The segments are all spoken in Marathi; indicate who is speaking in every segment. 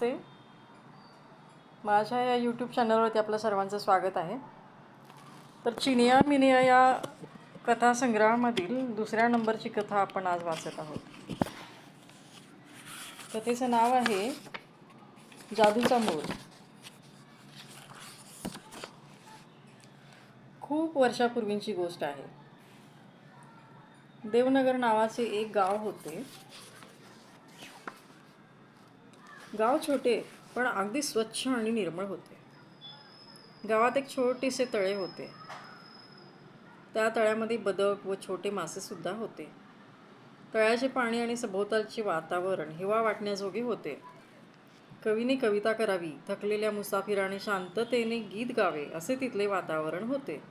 Speaker 1: ते माझ्या या यूट्यूब चॅनलवरती आपलं सर्वांचं स्वागत आहे. तर चिनिया मिनिया या कथासंग्रहामधील दुसऱ्या नंबरची कथा आपण आज वाचत आहोत. कथेचं नाव आहे जादूचा मोर. खूप वर्षापूर्वींची गोष्ट आहे. देवनगर नावाचे एक गाव होते. गाव छोटे पण अगदी स्वच्छ आणि निर्मळ होते. गावात एक छोटेसे तळे होते. त्या तळ्यामध्ये बदक व छोटे मासेसुद्धा होते. तळ्याचे पाणी आणि सभोवतालचे वातावरण हिवा वाटण्याजोगे होते. कवीने कविता करावी थकलेल्या मुसाफिराने शांततेने गीत गावे असे तिथले वातावरण होते.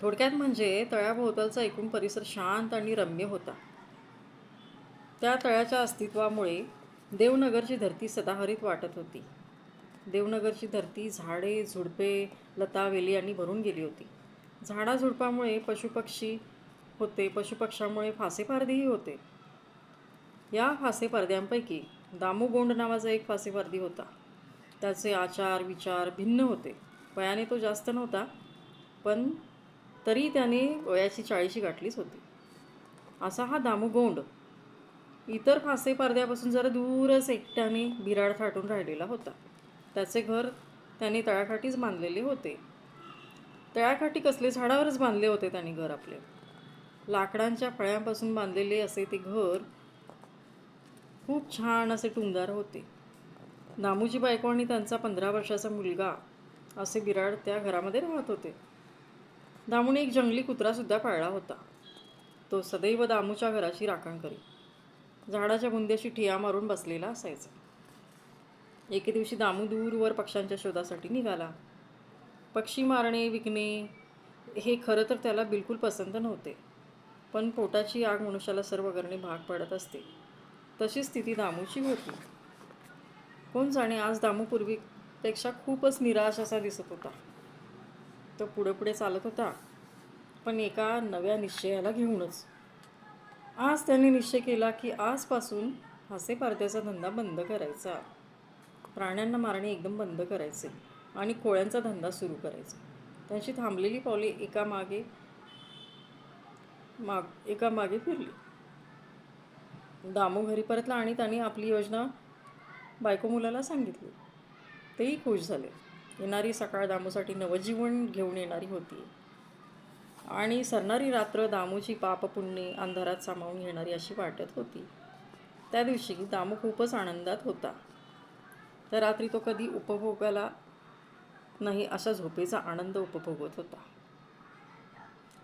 Speaker 1: थोडक्यात म्हणजे तळ्याभोवतालचा एकूण परिसर शांत आणि रम्य होता. त्या तळ्याच्या अस्तित्वामुळे देवनगरची धरती सदाहरित वाटत होती. देवनगरची धरती झाडे झुडपे लता वेली यांनी भरून गेली होती. झाडाझुडपामुळे पशुपक्षी होते पशुपक्षामुळे फासेपारधीही होते. या फासेपारद्यांपैकी दामोगोंड नावाचा एक फासेपारधी होता. त्याचे आचार विचार भिन्न होते. वयाने तो जास्त नव्हता पण तरी त्याने वयाची चाळीशी गाठलीच होती. असा हा दामोगोंड इतर फासे पडद्यापासून जरा दूरच एकट्याने बिराड थाटून राहिलेला होता. त्याचे घर त्याने तळाखाटीच बांधलेले होते. तळाखाटी कसले झाडावरच बांधले होते त्यांनी घर आपले. लाकडांच्या फळ्यांपासून बांधलेले असे ते घर खूप छान असे टुमदार होते. दामूजी बायको आणि त्यांचा पंधरा वर्षाचा मुलगा असे बिराड त्या घरामध्ये राहत होते. दामूने एक जंगली कुत्रासुद्धा पाळला होता. तो सदैव दामूच्या घराची राखण करी झाडाच्या बुंद्याशी ठिया मारून बसलेला असायचा. एके दिवशी दामू दूरवर पक्ष्यांच्या शोधासाठी निघाला. पक्षी मारणे विकणे हे खरं तर त्याला बिलकुल पसंत नव्हते. पण पोटाची आग मनुष्याला सर्व करणे भाग पडत असते. तशी स्थिती दामूची होती. कोण जाणे आज दामूपूर्वीपेक्षा खूपच निराश असा दिसत होता. तो पुढे पुढे चालत होता. पण एका नव्या निश्चयाला घेऊनच. आज त्यांनी निश्चय केला की आजपासून हासे पारद्याचा धंदा बंद करायचा. प्राण्यांना मारणे एकदम बंद करायचे आणि कोळ्यांचा धंदा सुरू करायचा. त्यांची थांबलेली पावले एका मागे माग एका मागे फिरली. दामू घरी परतला आणि त्याने आपली योजना बायको मुलाला सांगितली. तेही खुश झाले. येणारी सकाळ दामूसाठी नवजीवन घेऊन येणारी होती. आणि सरणारी रात्र दामूची पापपुण्ये अंधारात सामावून घेणारी अशी वाटत होती. त्या दिवशी दामू खूपच आनंदात होता. त्या रात्री तो कधी उपभोगाला नाही अशा झोपेचा आनंद उपभोगत होता.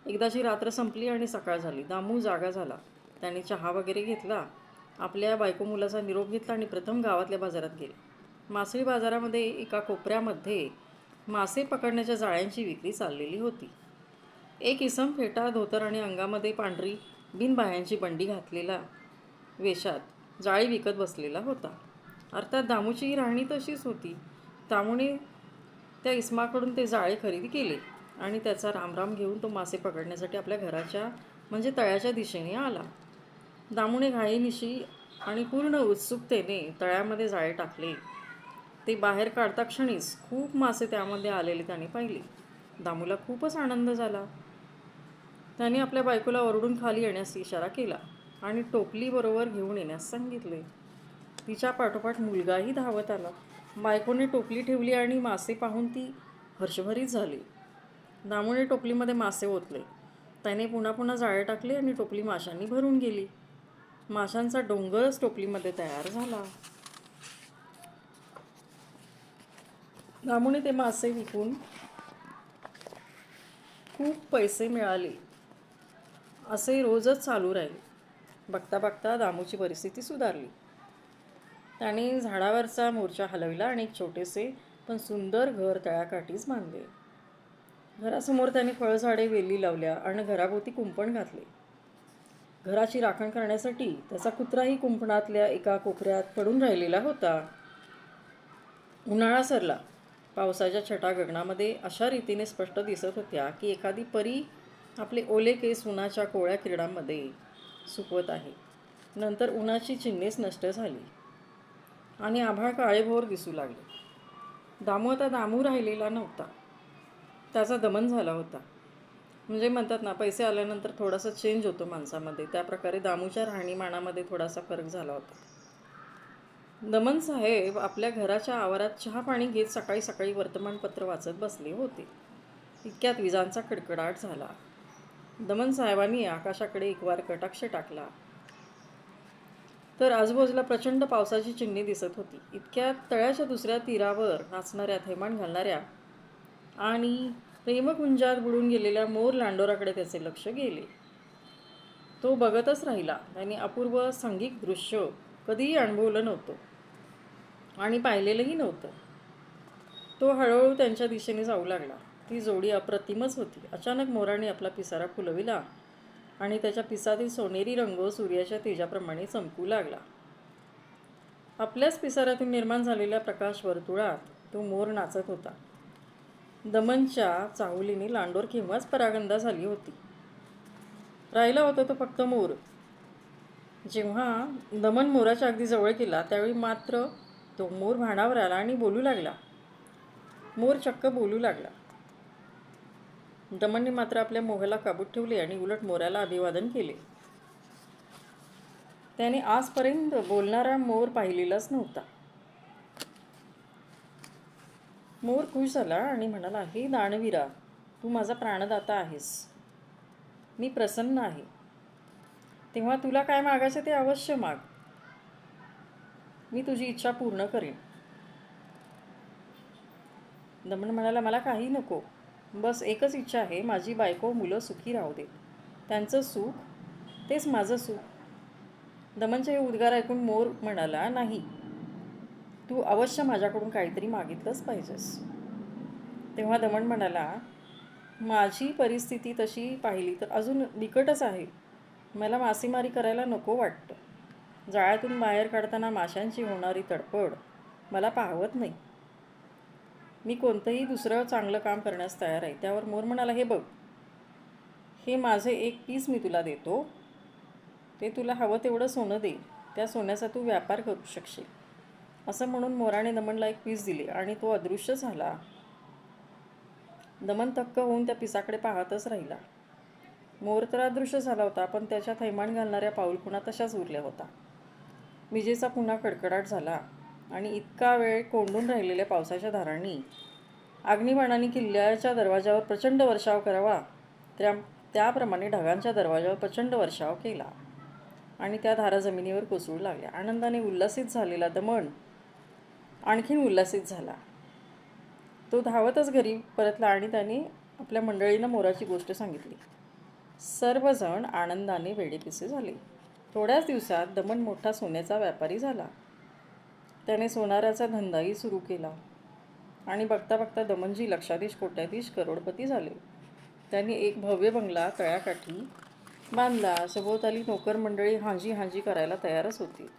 Speaker 1: एकदाची रात्र संपली आणि सकाळ झाली. दामू जागा झाला. त्याने चहा वगैरे घेतला. आपल्या बायको मुलाचा निरोप घेतला आणि प्रथम गावातल्या बाजारात गेले. मासळी बाजारामध्ये एका कोपऱ्यामध्ये मासे पकडण्याच्या जाळ्यांची विक्री चाललेली होती. एक इसम फेटा धोतर आणि अंगामध्ये पांढरी बिनबायांची बंडी घातलेला वेशात जाळी विकत बसलेला होता. अर्थात दामूची ही राहणी तशीच होती. दामूने त्या इसमाकडून ते जाळे खरेदी केले आणि त्याचा रामराम घेऊन तो मासे पकडण्यासाठी आपल्या घराच्या म्हणजे तळ्याच्या दिशेने आला. दामूने घाईनिशी आणि पूर्ण उत्सुकतेने तळ्यामध्ये जाळे टाकले. ते बाहेर काढता क्षणीच खूप मासे त्यामध्ये आलेले त्याने पाहिले. दामूला खूपच आनंद झाला. त्याने आपल्या बायकोला ओरडून खाली येण्यास इशारा केला आणि टोपलीबरोबर घेऊन येण्यास सांगितले. तिच्या पाठोपाठ मुलगाही धावत आला. बायकोने टोपली ठेवली आणि मासे पाहून ती हर्षभरीत झाली. दामूने टोपलीमध्ये मासे ओतले. त्याने पुन्हा पुन्हा जाळे टाकले आणि टोपली माशांनी भरून गेली. माशांचा डोंगरच टोपलीमध्ये तयार झाला. दामूने ते मासे विकून खूप पैसे मिळाले. असे रोजच चालू राहिले. बघता बघता दामूची परिस्थिती सुधारली. त्याने झाडावरचा मोर्चा हलविला आणि एक छोटेसे पण सुंदर घर तळ्याकाठीच बांधले. घरासमोर त्याने फळझाडे वेली लावल्या आणि घराभोवती कुंपण घातले. घराची राखण करण्यासाठी त्याचा कुत्राही कुंपणातल्या एका कोपऱ्यात पडून राहिलेला होता. उन्हाळा सरला. पावसाच्या छटा गगनामध्ये अशा रीतीने स्पष्ट दिसत होत्या की एखादी परी आपले ओले केस उन्हाच्या कोळ्या किरणामध्ये सुकवत आहे. नंतर उन्हाची चिन्हेच नष्ट झाली. आणि आभाळ काळेभोर दिसू लागले. दामू आता दामू राहिलेला नव्हता. त्याचा दमन झाला होता. म्हणजे म्हणतात ना पैसे आल्यानंतर थोडासा चेंज होतो माणसामध्ये. त्याप्रकारे दामूच्या राहणीमानामध्ये थोडासा फरक झाला होता. दमन साहेब आपल्या घराच्या आवारात चहा पाणी घेत सकाळी सकाळी वर्तमानपत्र वाचत बसले होते. इतक्यात विजांचा कडकडाट झाला. दमन साहेबांनी आकाशाकडे एकवार कटाक्ष टाकला. तर आजूबाजूला प्रचंड पावसाची चिन्हे दिसत होती. इतक्या तळ्याच्या दुसऱ्या तीरावर नाचणाऱ्या थैमान घालणाऱ्या आणि प्रेमकुंजात बुडून गेलेल्या मोर लांडोराकडे त्याचे लक्ष गेले. तो बघतच राहिला. त्यांनी अपूर्व सांघिक दृश्य कधीही अनुभवलं नव्हतं आणि पाहिलेलंही नव्हतं. तो हळूहळू त्यांच्या दिशेने जाऊ लागला. ती जोडी अप्रतिमच होती. अचानक मोराने आपला पिसारा फुलविला आणि त्याच्या पिसातील सोनेरी रंग सूर्याच्या तेजाप्रमाणे चमकू लागला. आपल्याच पिसाऱ्यातून निर्माण झालेल्या प्रकाश वर्तुळात तो मोर नाचत होता. दमनच्या चाहुलीने लांडोर केव्हाच परागंदा झाली होती? राहिला होता तो फक्त मोर. जेव्हा दमन मोराच्या अगदी जवळ गेला त्यावेळी मात्र तो मोर भाणावर आला आणि बोलू लागला. मोर चक्क बोलू लागला. दमनने मात्र आपल्या मोहला काबूत ठेवले आणि उलट मोराला अभिवादन केले. त्याने आजपर्यंत बोलणारा मोर पाहिलेलाच नव्हता. मोर खुश झाला आणि म्हणाला हे दानवीरा तू माझा प्राणदाता आहेस. मी प्रसन्न आहे. तेव्हा तुला काय मागायचं ते अवश्य माग. मी तुझी इच्छा पूर्ण करेन. दमन म्हणाला मला काही नको. बस एकच इच्छा आहे माझी बायको मुलं सुखी राहू देत. त्यांचं सुख तेच माझं सुख. दमनचे हे उद्गार ऐकून मोर म्हणाला नाही तू अवश्य माझ्याकडून काहीतरी मागितलंच पाहिजेस. तेव्हा दमन म्हणाला माझी परिस्थिती तशी पाहिली तर अजून बिकटच आहे. मला मासेमारी करायला नको वाटतं. जाळ्यातून बाहेर काढताना माशांची होणारी तडफड मला पाहवत नाही. मी कोणतंही दुसरं चांगलं काम करण्यास तयार आहे. त्यावर मोर म्हणाला हे बघ हे माझे एक पीस मी तुला देतो. ते तुला हवं तेवढं सोनं दे. त्या सोन्याचा तू व्यापार करू शकशील. असं म्हणून मोराने दमनला एक पीस दिले आणि तो अदृश्य झाला. दमन थक्क होऊन त्या पिसाकडे पाहतच राहिला. मोर तर अदृश्य झाला होता पण त्याच्या थैमान घालणाऱ्या पाऊलखुणा तशाच उरल्या होता विजेचा पुन्हा कडकडाट झाला. आणि इतका वेळ कोंडून राहिलेल्या पावसाच्या धारांनी अग्निबाणाने किल्ल्याच्या दरवाजावर प्रचंड वर्षाव करावा त्या त्याप्रमाणे ढगांच्या दरवाजावर प्रचंड वर्षाव केला. आणि त्या धारा जमिनीवर कोसळू लागल्या. आनंदाने उल्लसित झालेला दमण आणखीन उल्लसित झाला. तो धावतच घरी परतला आणि त्याने आपल्या मंडळीनं मोराची गोष्ट सांगितली. सर्वजण आनंदाने वेडेपिसे झाले. थोड्याच दिवसात दमन मोठा सोन्याचा व्यापारी झाला. त्याने सोनाराचा धंदाही सुरू केला. आणि बघता बघता दमनजी लक्षाधीश कोट्याधीश करोडपती झाले. त्यांनी एक भव्य बंगला तळ्याकाठी बांधला. सभोवताली नोकर मंडळी हांजी हांजी करायला तयारच होती.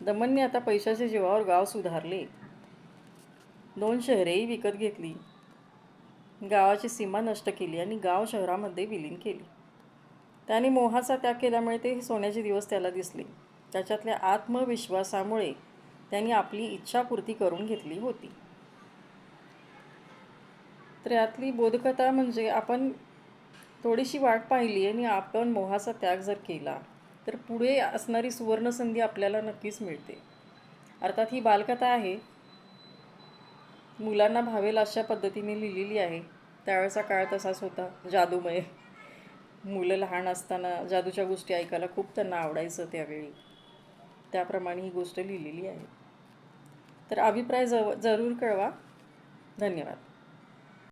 Speaker 1: दमनने आता पैशाच्या जीवावर गाव सुधारले. दोन शहरेही विकत घेतली. गावाची सीमा नष्ट केली आणि गाव शहरामध्ये विलीन केली. त्याने मोहाचा त्याग केल्यामुळे ते सोन्याचे दिवस त्याला दिसले. त्याच्यातल्या आत्मविश्वासामुळे त्यांनी आपली इच्छापूर्ती करून घेतली होती. तर यातली बोधकथा म्हणजे आपण थोडीशी वाट पाहिली आणि आपण मोहाचा त्याग जर केला तर पुढे असणारी सुवर्णसंधी आपल्याला नक्कीच मिळते. अर्थात ही बालकथा आहे. मुलांना भावेल अशा पद्धतीने लिहिलेली आहे. त्यावेळेचा काळ तसाच होता. जादूमय. मुलं लहान असताना जादूच्या गोष्टी ऐकायला खूप त्यांना आवडायचं त्यावेळी. त्याप्रमाणे ही गोष्ट लिहिलेली आहे. तर अभिप्राय जव जरूर कळवा. धन्यवाद.